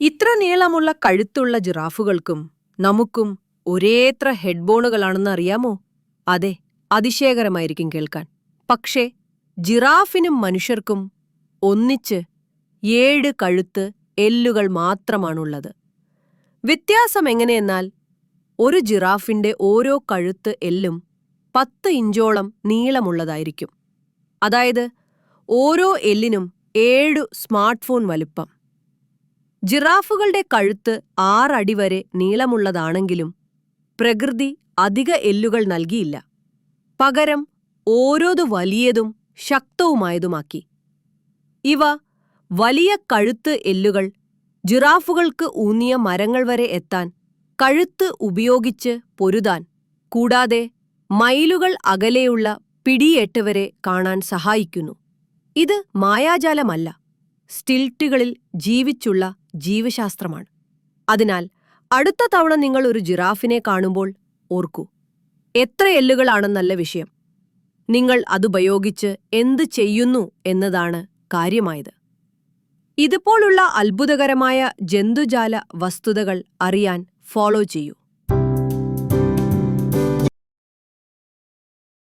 ഇത്ര നീളമുള്ള കഴുത്തുള്ള ജിറാഫുകൾക്കും നമുക്കും ഒരേത്ര ഹെഡ്ബോണുകളാണെന്ന് അറിയാമോ? അതെ അതിശയകരമായിരിക്കും കേൾക്കാൻ. പക്ഷേ ജിറാഫിനും മനുഷ്യർക്കും ഒന്നിച്ച് ഏഴ് കഴുത്ത് എല്ലുകൾ മാത്രമാണുള്ളത്. വ്യത്യാസം എങ്ങനെയെന്നാൽ ഒരു ജിറാഫിന്റെ ഓരോ കഴുത്ത് എല്ലും പത്ത് ഇഞ്ചോളം നീളമുള്ളതായിരിക്കും. അതായത് ഓരോ എല്ലിനും ഏഴു സ്മാർട്ട് ഫോൺ വലുപ്പം. ജിറാഫുകളുടെ കഴുത്ത് ആറടി വരെ നീളമുള്ളതാണെങ്കിലും പ്രകൃതി അധിക എല്ലുകൾ നൽകിയില്ല. പകരം ഓരോത് വലിയതും ശക്തവുമായതുമാക്കി. ഇവ വലിയ കഴുത്ത് എല്ലുകൾ ജിറാഫുകൾക്ക് ഊന്നിയ മരങ്ങൾ വരെ എത്താൻ കഴുത്ത് ഉപയോഗിച്ച് പൊരുതാൻ കൂടാതെ മൈലുകൾ അകലെയുള്ള പിടിയേട്ട് കാണാൻ സഹായിക്കുന്നു. ഇത് മായാജാലമല്ല സ്റ്റിൽറ്റുകളിൽ ജീവിച്ചുള്ള ജീവശാസ്ത്രമാണ്. അതിനാൽ അടുത്ത തവണ നിങ്ങൾ ഒരു ജിറാഫിനെ കാണുമ്പോൾ ഓർക്കൂ എത്ര എല്ലുകളാണെന്നല്ല വിഷയം. നിങ്ങൾ അതുപയോഗിച്ച് എന്ത് ചെയ്യുന്നു എന്നതാണ് കാര്യമായത്. ഇതുപോലുള്ള അത്ഭുതകരമായ ജന്തുജാല വസ്തുതകൾ അറിയാൻ ഫോളോ ചെയ്യൂ.